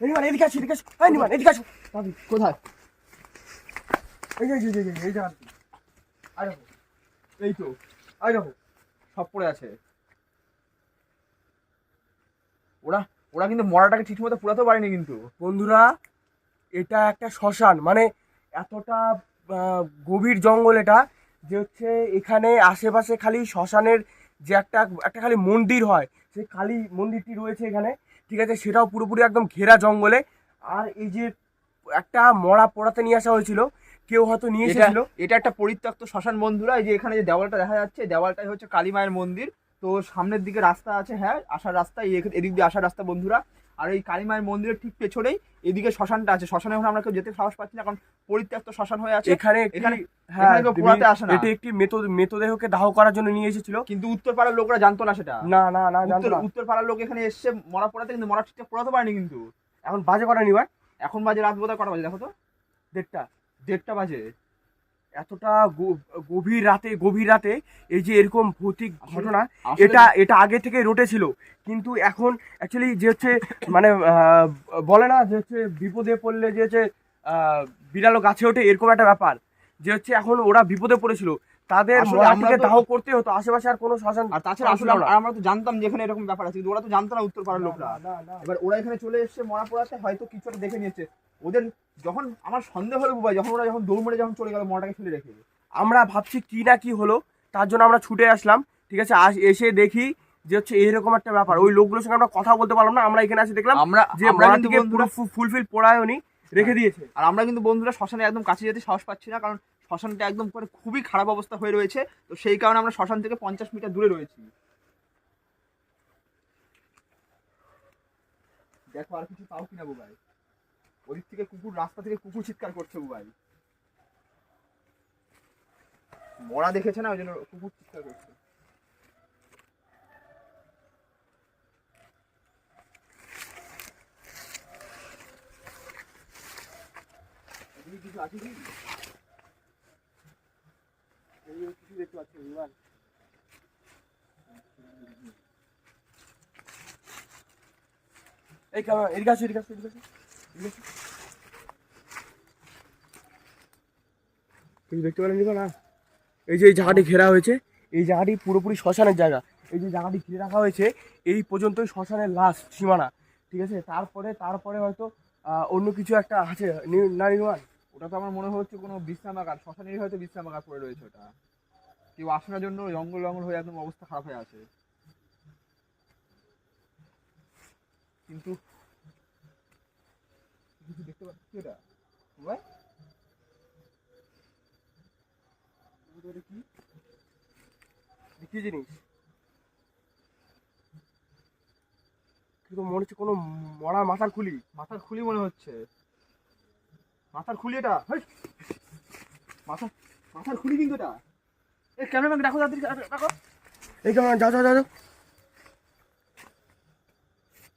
এই এদিকে আসো এদিকে আসো। এই নিমান এদিকে আসো। কোথায়? এই যে এই যে, এই যে এই এই তো আরে দেখো সব পড়ে আছে। ওরা ওরা কিন্তু মরাটাকে ঠিক মতো পুরাতেও পারেনি কিন্তু। বন্ধুরা এটা একটা শ্মশান মানে এতটা গভীর জঙ্গল এটা যে হচ্ছে এখানে আশেপাশে খালি শ্মশানের যে একটা একটা খালি মন্দির হয় সেই খালি মন্দিরটি রয়েছে এখানে। ঠিক আছে সেটাও পুরোপুরি একদম ঘেরা জঙ্গলে। আর এই যে একটা মরা পোড়াতে নিয়ে আসা হয়েছিল কেউ হয়তো নিয়ে এসেছিল। এটা একটা পরিত্যক্ত শ্মশান বন্ধুরা এই যে এখানে যে দেওয়ালটা দেখা যাচ্ছে দেওয়ালটাই হচ্ছে কালী মায়ের মন্দির। তো সামনের দিকে রাস্তা আছে হ্যাঁ আসার রাস্তা এদিক দিয়ে আসার রাস্তা বন্ধুরা। আর এই কালী মায়ের মন্দিরের ঠিক পেছনেই এদিকে শ্মশানটা আছে। শ্মশানে এখন আমরা কেউ যেতে সাহস পাচ্ছি না কারণ পরিত্যক্ত শ্মশান হয়ে আছে। এখানে এখানে- হ্যাঁ পোড়াতে আসে না। এটি একটি মৃত মৃতদেহকে দাহ করার জন্য নিয়ে এসেছিল। কিন্তু উত্তর পাড়ার লোকরা জানতো না সেটা। না না না জানতো উত্তর না। পাড়ার লোক এখানে এসছে মরা পড়াতে কিন্তু মরা ঠিকঠাক পড়াতে পারেনি কিন্তু। এখন বাজে করা নিবার? এখন বাজে রাত বোধহয় কটা বাজে? দেখো তো। দেড়টা। দেড়টা বাজে। এতটা গভীর রাতে গভীর রাতে এই যে এরকম ভৌতিক ঘটনা এটা এটা আগে থেকে রোটে ছিল। কিন্তু এখন অ্যাকচুয়ালি যে হচ্ছে মানে বলে না যে হচ্ছে বিপদে পড়লে যে হচ্ছে বিড়ালও গাছে ওঠে এরকম একটা ব্যাপার। যে হচ্ছে এখন ওরা বিপদে পড়েছিল। তাদের মরাটিকে দাহ করতে হতো আশেপাশে আর কোনো শ্মশান আর তাছাড়া আসলে আমরা তো জানতাম যে এখানে এরকম ব্যাপার আছে কিন্তু ওরা তো জানতো না উত্তর পাড়ার লোকরা। এবার ওরা এখানে চলে এসেছে মরা পড়াতে হয়তো কিছু একটা দেখে নিয়েছে। ওদের যখন আমার সন্দেহ হলো বুবাই যখন ওরা যখন দৌড় মেরে যখন চলে গেল মরাটাকে ফেলে রেখে আমরা ভাবছি কি না কি হলো তার জন্য আমরা ছুটে আসলাম ঠিক আছে? আস এসে দেখি যে হচ্ছে এইরকম একটা ব্যাপার। ওই লোকগুলোর সঙ্গে আমরা কথা বলতে পারলাম না আমরা এখানে এসে দেখলাম আমরা যে কিন্তু পুরো ফুলফিল পোড়ায়নি রেখে দিয়েছে। আর আমরা কিন্তু বন্ধুরা শ্মশানে একদম কাছে যেতে সাহস পাচ্ছি না কারণ শ্মশানটা একদম করে খুবই খারাপ অবস্থা হয়ে রয়েছে। তো সেই কারণে আমরা শ্মশান থেকে পঞ্চাশ মিটার দূরে রয়েছি। দেখো আর কিছু পাও কিনা বুবাই। ওদিক থেকে কুকুর, রাস্তা থেকে কুকুর চিৎকার করছে বুবাই মরা দেখেছে না? ওই জন্য কুকুর চিৎকার করছে। কিছু আছে কি? কিছু দেখতে পাচ্ছি এবার এই আসো এদিকে আসো এদিকে আসো এদিকে আসো। কিছু দেখতে পেলেন না এই যে এই জায়গাটি ঘেরা হয়েছে, এই জায়গাটি পুরোপুরি শ্মশানের জায়গা। এই যে জায়গাটি ঘিরে রাখা হয়েছে, এই পর্যন্তই শ্মশানের লাস্ট সীমানা, ঠিক আছে? তারপরে তারপরে হয়তো অন্য কিছু একটা আছে, না নির্মাণ? ওটা তো আমার মনে হচ্ছে কোনো বিশ্রামাগার, শ্মশানেরই হয়তো বিশ্রামাগার পড়ে রয়েছে ওটা। কেউ আসানোর জন্য জঙ্গল জঙ্গল হয়ে একদম অবস্থা খারাপ হয়ে আছে। কিন্তু কিছু দেখতে পাচ্ছি? এটা জিনিস? মনে হচ্ছে কোনো মরা মাথার খুলি। মাথার খুলি মনে হচ্ছে। মাথার খুলি এটা! মাথা মাথার খুলি কিন্তু এটা। এই ক্যামেরাম্যান দেখো তাদের দেখো এই যাও যাও যাও।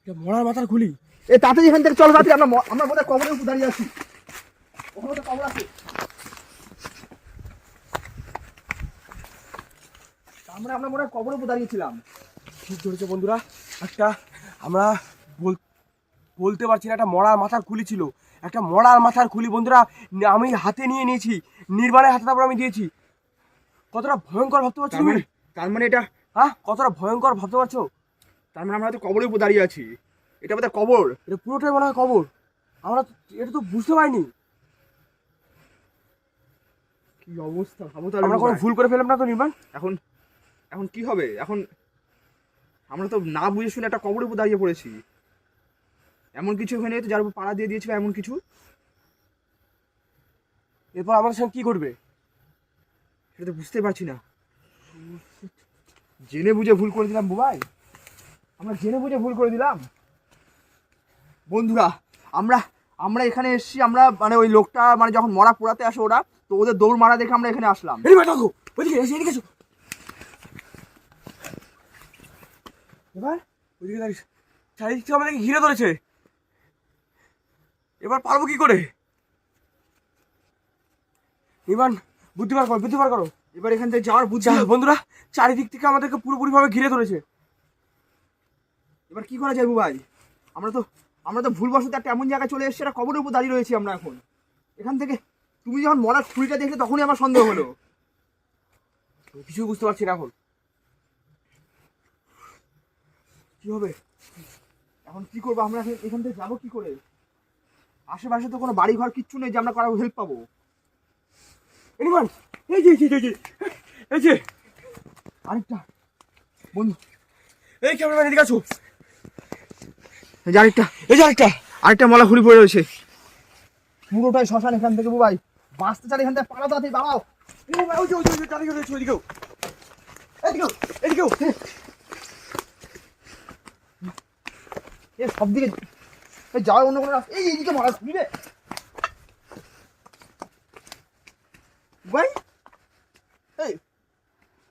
এটা মরার মাথার খুলি। এ তাড়াতাড়ি এখান থেকে চলো তাড়াতাড়ি আমরা আমরা বোধহয় কবরের উপর দাঁড়িয়ে আছি। ওখানে তো কবর আছে। আমরা আমরা মনে হয় কবরের উপর দাঁড়িয়েছিলাম ঠিক ধরেছে বন্ধুরা একটা আমরা বল- বলতে পারছি না একটা মরার মাথার খুলি ছিল। একটা মরার মাথার খুলি বন্ধুরা আমি হাতে নিয়ে নিয়েছি নির্বাণের হাতে তারপর আমি দিয়েছি। কতটা ভয়ঙ্কর ভাবতে পারছ মানে তার মানে এটা হ্যাঁ কতটা ভয়ঙ্কর ভাবতে পারছ? তার মানে আমরা হয়তো কবরের উপর দাঁড়িয়ে আছি। এটা বোধহয় কবর। এটা পুরোটাই মনে হয় কবর। আমরা এটা তো বুঝতে পারিনি। কি অবস্থা? আমরা কোনো ভুল করে ফেললাম না তো নির্বাণ? এখন এখন কি হবে? এখন আমরা তো না বুঝে শুনে একটা কবরের উপর দাঁড়িয়ে পড়েছি। এমন কিছু এখানে তো যার উপর পাড়া দিয়ে দিয়েছিল এমন কিছু? এরপর আমাদের সঙ্গে কি করবে সেটা তো বুঝতে পারছি না। জেনে বুঝে ভুল করে দিলাম বুবাই। আমরা জেনে বুঝে ভুল করে দিলাম। বন্ধুরা আমরা আমরা এখানে এসেছি আমরা মানে ওই লোকটা মানে যখন মরা পোড়াতে আসে ওরা তো ওদের দৌড় মারা দেখে আমরা এখানে আসলাম। এবার ওইদিকে দাঁড়িয়ে চারিদিক থেকে আমাদেরকে ঘিরে ধরেছে। এবার পারব কি করে? এবার বুদ্ধিবার করো বুদ্ধিবার করো। এবার এখান থেকে যাওয়ার বুঝছি যা, বন্ধুরা চারিদিক থেকে আমাদেরকে পুরোপুরি ভাবে ঘিরে ধরেছে। এবার কি করা যায় ভাই আমরা তো আমরা তো ভুলবশত একটা এমন জায়গায় চলে এসেছি একটা কবরের উপর দাঁড়িয়ে রয়েছি আমরা এখন। এখান থেকে তুমি যখন মরার ছুরিটা দেখলে তখনই আমার সন্দেহ হলো। কিছু বুঝতে পারছি না এখন। কি হবে? এখন কি করব? আমরা এখন থেকে যাব কি করে? আশেপাশে তো কোনো বাড়ি ঘর কিচ্ছু নেই যে আমরা কারও হেল্প পাবো। এনিমান এই যে এই যে, এই যে আরেকটা। বন্ধু এই ক্যামেরাম্যান এদিকে আছো এই যে আরেকটা। এই যে আরেকটা। আরেকটা মলা ঘুরি পড়ে রয়েছে। পুরোটাই শ্মশান এখান থেকে বুবাই। বাঁচতে চাল এখান থেকে পালাও তাড়াতাড়ি বাড়াও সব দিকে যাওয়ার অন্য কোনো রাস্তা এই এইদিকে মরা বুবাই? এই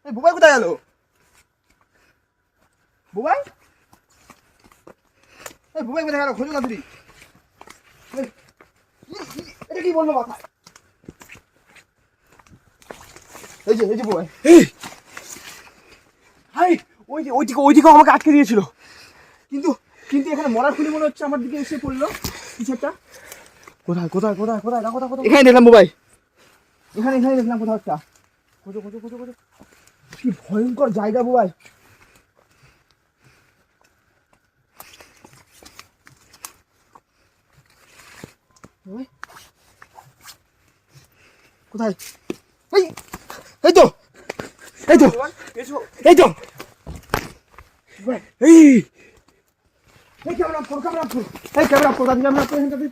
এই বুবাই কোথায় গেল? বুবাই? এই কোথায় গেল? খোঁজো তাড়াতাড়ি এই, ই- ই- এটা কি বলব মাথায় এই যে এই যে বুবাই। হাই ওই যে ওইদিকে ওইদিকেও আমাকে আটকে দিয়েছিল। কিন্তু কিন্তু এখানে মরার খুলি মনে হচ্ছে আমার দিকে এসে পড়ল কিছু একটা কোথায় কোথায় কোথায় কোথায় না কোথায় কোথায়? এখানে দেখলাম মোবাইল এখানে এখানে দেখলাম কোথাও একটা। খোঁজো খোঁজো খোঁজো খোঁজো। কি ভয়ঙ্কর জায়গা মোবাইল কোথায়? এই এই তো এই তো এই তো। এই এই ফোন ক্যামেরা ফোন এই ক্যামেরা ফোন ক্যামেরা ফোন